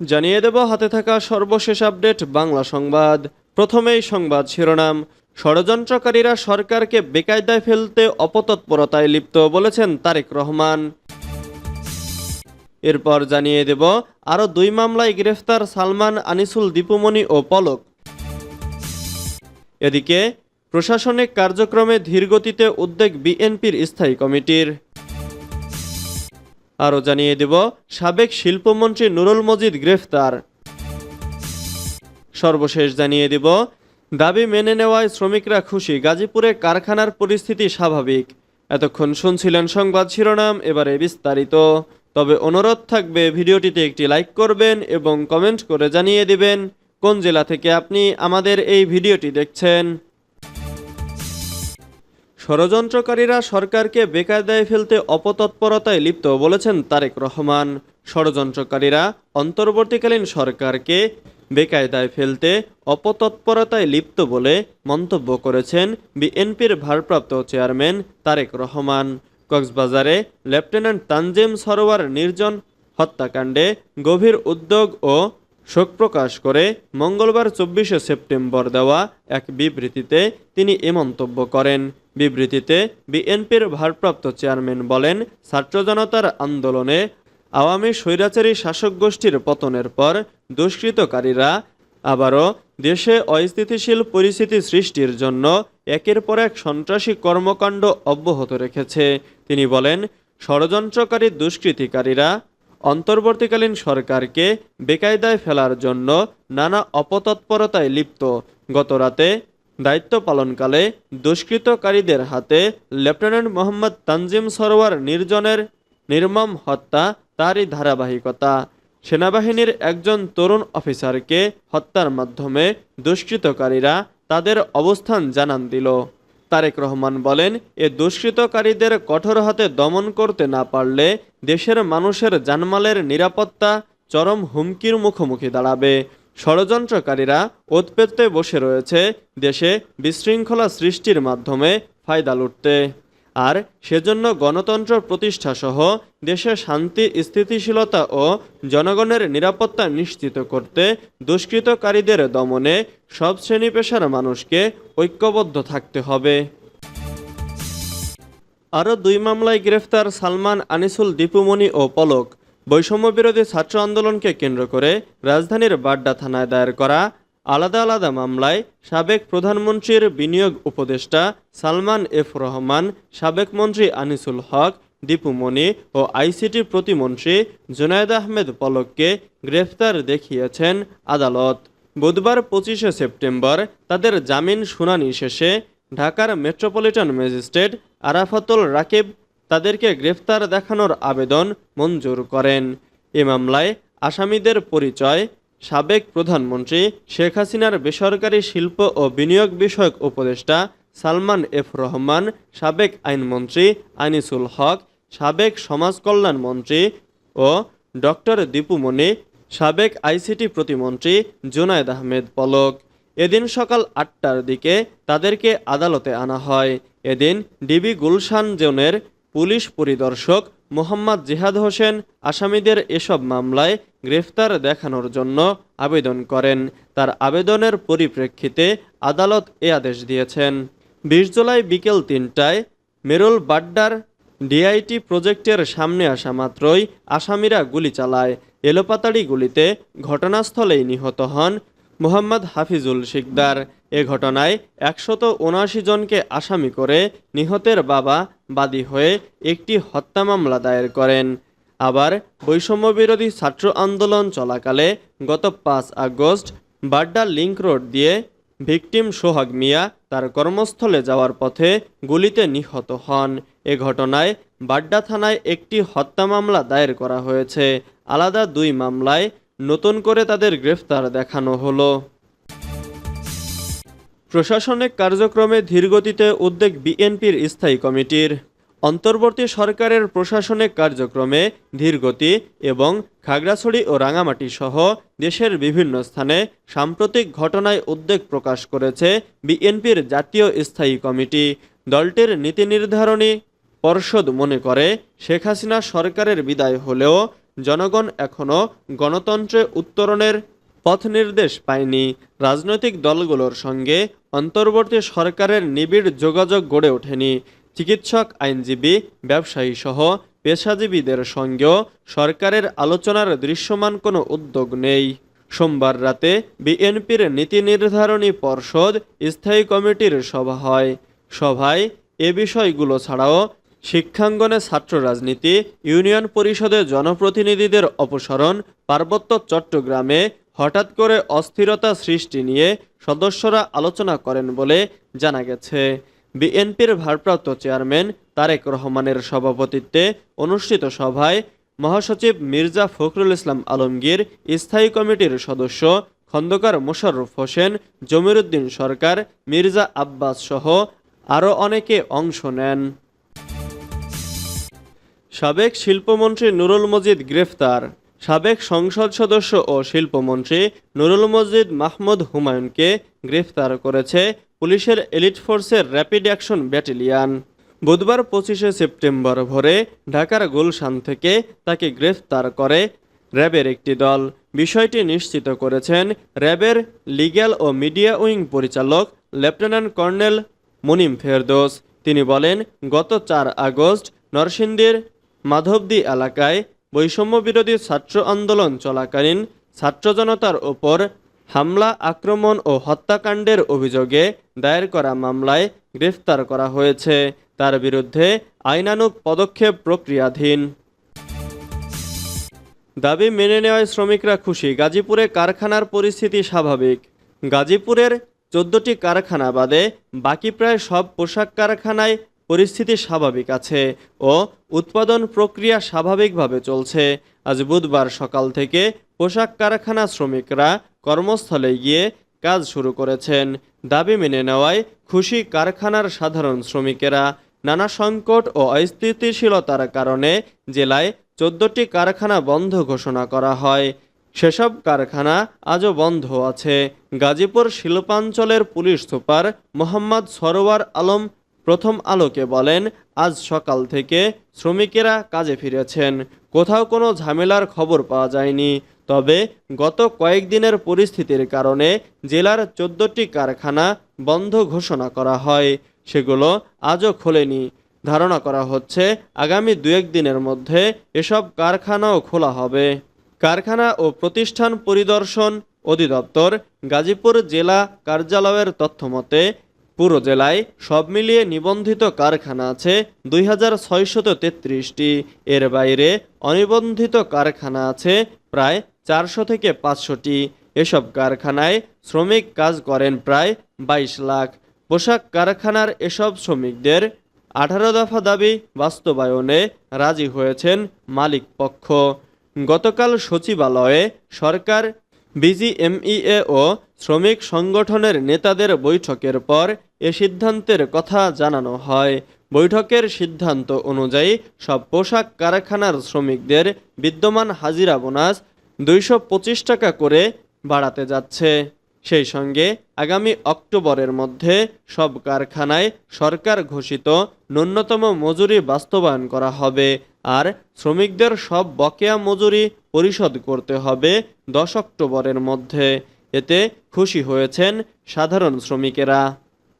জানিয়ে দেব, হাতে থাকা সর্বশেষ আপডেট, বাংলা সংবাদ। প্রথমেই সংবাদ শিরোনাম। ষড়যন্ত্রকারীরা সরকারকে বেকায়দায় ফেলতে অপতৎপরতায় লিপ্ত বলেছেন তারেক রহমান। এরপর জানিয়ে দেব, আরও দুই মামলায় গ্রেফতার সালমান, আনিসুল, দীপুমণি ও পলক। এদিকে, প্রশাসনিক কার্যক্রমে ধীরগতিতে উদ্বেগ বিএনপির স্থায়ী কমিটির। আরও জানিয়ে দেব, সাবেক শিল্পমন্ত্রী নুরুল মজিদ গ্রেফতার। সর্বশেষ জানিয়ে দেব, দাবি মেনে নেওয়ায় শ্রমিকরা খুশি গাজীপুরে কারখানার পরিস্থিতি স্বাভাবিক। এতক্ষণ শুনছিলেন সংবাদ শিরোনাম, এবারে বিস্তারিত। তবে অনুরোধ থাকবে, ভিডিওটিতে একটি লাইক করবেন এবং কমেন্ট করে জানিয়ে দিবেন, কোন জেলা থেকে আপনি আমাদের এই ভিডিওটি দেখছেন। ষড়যন্ত্রকারীরা সরকারকে বেকায়দায় ফেলতে অপতৎপরতায় লিপ্ত বলেছেন তারেক রহমান। ষড়যন্ত্রকারীরা অন্তর্বর্তীকালীন সরকারকে বেকায়দায় ফেলতে অপতৎপরতায় লিপ্ত বলে মন্তব্য করেছেন বিএনপির ভারপ্রাপ্ত চেয়ারম্যান তারেক রহমান। কক্সবাজারে লেফটেন্যান্ট তানজিম সরোয়ার নির্জন হত্যাকাণ্ডে গভীর উদ্যোগ ও শোক প্রকাশ করে মঙ্গলবার চব্বিশে সেপ্টেম্বর দেওয়া এক বিবৃতিতে তিনি এ মন্তব্য করেন। বিবৃতিতে বিএনপির ভারপ্রাপ্ত চেয়ারম্যান বলেন, ছাত্র জনতার আন্দোলনে আওয়ামী স্বৈরাচারী শাসক গোষ্ঠীর পতনের পর দুষ্কৃতকারীরা আবারও দেশে অস্থিতিশীল পরিস্থিতি সৃষ্টির জন্য একের পর এক সন্ত্রাসী কর্মকাণ্ড অব্যাহত রেখেছে। তিনি বলেন, ষড়যন্ত্রকারী দুষ্কৃতিকারীরা অন্তর্বর্তীকালীন সরকারকে বেকায়দায় ফেলার জন্য নানা অপতৎপরতায় লিপ্ত। গতরাতে দায়িত্ব পালনকালে দুষ্কৃতকারীদের হাতে লেফটেন্যান্ট মোহাম্মদ তানজিম সরোয়ার নির্জনের নির্মম হত্যা, তারই ধারাবাহিকতা। সেনাবাহিনীর একজন তরুণ অফিসারকে হত্যার মাধ্যমে দুষ্কৃতকারীরা তাদের অবস্থান জানান দিল। তারেক রহমান বলেন, এ দুষ্কৃতকারীদের কঠোর হাতে দমন করতে না পারলে দেশের মানুষের জানমালের নিরাপত্তা চরম হুমকির মুখোমুখি দাঁড়াবে। ষড়যন্ত্রকারীরা ওতপেতে বসে রয়েছে দেশে বিশৃঙ্খলা সৃষ্টির মাধ্যমে ফায়দা লুটতে। আর সেজন্য গণতন্ত্র প্রতিষ্ঠা সহ দেশে শান্তি, স্থিতিশীলতা ও জনগণের নিরাপত্তা নিশ্চিত করতে দুষ্কৃতকারীদের দমনে সব শ্রেণি পেশার মানুষকে ঐক্যবদ্ধ থাকতে হবে। আরও দুই মামলায় গ্রেফতার সালমান আনিসুল দীপুমণি ও পলক। বৈষম্য বিরোধী ছাত্র আন্দোলনকে কেন্দ্র করে রাজধানীর বাড্ডা থানায় দায়ের করা আলাদা আলাদা মামলায় সাবেক প্রধানমন্ত্রীর বিনিয়োগ উপদেষ্টা সালমান এফ রহমান, সাবেক মন্ত্রী আনিসুল হক দীপুমণি ও আইসিটি প্রতিমন্ত্রী জুনায়দ আহমেদ পলককে গ্রেফতার দেখিয়েছেন আদালত। বুধবার পঁচিশে সেপ্টেম্বর তাদের জামিন শুনানি শেষে ঢাকার মেট্রোপলিটন ম্যাজিস্ট্রেট আরাফাতুল রাকিব তাদেরকে গ্রেফতার দেখানোর আবেদন মঞ্জুর করেন। এ মামলায় আসামিদের পরিচয় সাবেক প্রধানমন্ত্রী শেখ হাসিনার বেসরকারি শিল্প ও বিনিয়োগ বিষয়ক উপদেষ্টা সালমান এফ রহমান, সাবেক আইনমন্ত্রী আনিসুল হক, সাবেক সমাজ কল্যাণ মন্ত্রী ও ডক্টর দীপুমণি সাবেক আইসিটি প্রতিমন্ত্রী জুনায়দ আহমেদ পলক। এদিন সকাল আটটার দিকে তাদেরকে আদালতে আনা হয়। এদিন ডিবি গুলশান জোনের পুলিশ পরিদর্শক মোহাম্মদ জিহাদ হোসেন আসামিদের এসব মামলায় গ্রেফতার দেখানোর জন্য আবেদন করেন। তার আবেদনের পরিপ্রেক্ষিতে আদালত এ আদেশ দিয়েছেন। বিশ জুলাই বিকেল তিনটায় মেরুল বাড্ডার ডিআইটি প্রজেক্টের সামনে আসা মাত্রই আসামিরা গুলি চালায়। এলোপাতাড়ি গুলিতে ঘটনাস্থলেই নিহত হন মোহাম্মদ হাফিজুল শিকদার। এ ঘটনায় একশত জনকে আসামি করে নিহতের বাবা বাদী হয়ে একটি হত্যা মামলা দায়ের করেন। আবার বৈষম্যবিরোধী ছাত্র আন্দোলন চলাকালে গত পাঁচ আগস্ট বাড্ডা লিংক রোড দিয়ে ভিকটিম সোহাগ মিয়া তার কর্মস্থলে যাওয়ার পথে গুলিতে নিহত হন। এ ঘটনায় বাড্ডা থানায় একটি হত্যা মামলা দায়ের করা হয়েছে। আলাদা দুই মামলায় নতুন করে তাদের গ্রেফতার দেখানো হলো। প্রশাসনিক কার্যক্রমে ধীরগতিতে উদ্বেগ বিএনপির স্থায়ী কমিটির। অন্তর্বর্তী সরকারের প্রশাসনিক কার্যক্রমে ধীরগতি এবং খাগড়াছড়ি ও রাঙামাটি সহ দেশের বিভিন্ন স্থানে সাম্প্রতিক ঘটনায় উদ্বেগ প্রকাশ করেছে বিএনপির জাতীয় স্থায়ী কমিটি। দলটির নীতি নির্ধারণী পর্ষদ মনে করে, শেখ হাসিনা সরকারের বিদায় হলেও জনগণ এখনও গণতন্ত্রে উত্তরণের পথ নির্দেশ পায়নি। রাজনৈতিক দলগুলোর সঙ্গে অন্তর্বর্তী সরকারের নিবিড় যোগাযোগ গড়ে ওঠেনি। চিকিৎসক, আইনজীবী ব্যবসায়ী সহ পেশাজীবীদের সঙ্গেও সরকারের আলোচনার দৃশ্যমান কোনো উদ্যোগ নেই। সোমবার রাতে বিএনপির নীতি নির্ধারণী পর্ষদ স্থায়ী কমিটির সভা হয়। সভায় এ বিষয়গুলো ছাড়াও শিক্ষাঙ্গনে ছাত্র রাজনীতি, ইউনিয়ন পরিষদে জনপ্রতিনিধিদের অপসারণ, পার্বত্য চট্টগ্রামে হঠাৎ করে অস্থিরতা সৃষ্টি নিয়ে সদস্যরা আলোচনা করেন বলে জানা গেছে। বিএনপির ভারপ্রাপ্ত চেয়ারম্যান তারেক রহমানের সভাপতিত্বে অনুষ্ঠিত সভায় মহাসচিব মির্জা ফখরুল ইসলাম আলমগীর, স্থায়ী কমিটির সদস্য খন্দকার মোশাররফ হোসেন, জমিরুদ্দিন সরকার, মির্জা আব্বাস সহ আরও অনেকে অংশ নেন। সাবেক শিল্পমন্ত্রী নুরুল মজিদ গ্রেফতার। সাবেক সংসদ সদস্য ও শিল্পমন্ত্রী নুরুল মজিদ মাহমুদ হুমায়ুনকে গ্রেফতার করেছে পুলিশের এলিট ফোর্সের র্যাপিড অ্যাকশন ব্যাটালিয়ান। বুধবার পঁচিশে সেপ্টেম্বর ভোরে ঢাকার গুলশান থেকে তাকে গ্রেফতার করে র্যাবের একটি দল। বিষয়টি নিশ্চিত করেছেন র্যাবের লিগ্যাল ও মিডিয়া উইং পরিচালক লেফটেন্যান্ট কর্নেল মুনিম ফেরদোস। তিনি বলেন, গত চার আগস্ট নরসিংদীর মাধবদী এলাকায় বৈষম্য বিরোধী ছাত্র আন্দোলন চলাকালীন ছাত্র জনতার ওপর হামলা, আক্রমণ ও হত্যাকাণ্ডের অভিযোগে দায়ের করা মামলায় গ্রেফতার করা হয়েছে। তার বিরুদ্ধে আইনানুগ পদক্ষেপ প্রক্রিয়াধীন। দাবি মেনে নেওয়ায় শ্রমিকরা খুশি। গাজীপুরে কারখানার পরিস্থিতি স্বাভাবিক। গাজীপুরের চোদ্দটি কারখানা বাদে বাকি প্রায় সব পোশাক কারখানায় পরিস্থিতি স্বাভাবিক আছে ও উৎপাদন প্রক্রিয়া স্বাভাবিকভাবে চলছে। আজ বুধবার সকাল থেকে পোশাক কারখানা শ্রমিকরা কর্মস্থলে গিয়ে কাজ শুরু করেছেন। দাবি মেনে নেওয়ায় খুশি কারখানার সাধারণ শ্রমিকেরা। নানা সংকট ও অস্থিতিশীলতার কারণে জেলায় চোদ্দটি কারখানা বন্ধ ঘোষণা করা হয়। সেসব কারখানা আজও বন্ধ আছে। গাজীপুর শিল্পাঞ্চলের পুলিশ সুপার মোহাম্মদ সরোয়ার আলম প্রথম আলোকে বলেন, আজ সকাল থেকে শ্রমিকেরা কাজে ফিরেছেন। কোথাও কোনো ঝামেলার খবর পাওয়া যায়নি। তবে গত কয়েকদিনের পরিস্থিতির কারণে জেলার চোদ্দটি কারখানা বন্ধ ঘোষণা করা হয়। সেগুলো আজও খোলেনি। ধারণা করা হচ্ছে, আগামী দু দিনের মধ্যে এসব কারখানাও খোলা হবে। কারখানা ও প্রতিষ্ঠান পরিদর্শন অধিদপ্তর গাজীপুর জেলা কার্যালয়ের তথ্যমতে পুরো জেলায় সব মিলিয়ে নিবন্ধিত কারখানা আছে দুই হাজার ছয়শত তেত্রিশটি। এর বাইরে অনিবন্ধিত কারখানা আছে প্রায় চারশো থেকে পাঁচশোটি। এসব কারখানায় শ্রমিক কাজ করেন প্রায় বাইশ লাখ। পোশাক কারখানার এসব শ্রমিকদের আঠারো দফা দাবি বাস্তবায়নে রাজি হয়েছেন মালিক পক্ষ। গতকাল সচিবালয়ে সরকার, বিজিএমইএ ও শ্রমিক সংগঠনের নেতাদের বৈঠকের পর এ সিদ্ধান্তের কথা জানানো হয়। বৈঠকের সিদ্ধান্ত অনুযায়ী সব পোশাক কারখানার শ্রমিকদের বিদ্যমান হাজিরা বোনাস দুইশো পঁচিশ টাকা করে বাড়াতে যাচ্ছে। সেই সঙ্গে আগামী অক্টোবরের মধ্যে সব কারখানায় সরকার ঘোষিত ন্যূনতম মজুরি বাস্তবায়ন করা হবে আর শ্রমিকদের সব বকেয়া মজুরি পরিশোধ করতে হবে দশ অক্টোবরের মধ্যে। এতে খুশি হয়েছেন সাধারণ শ্রমিকেরা।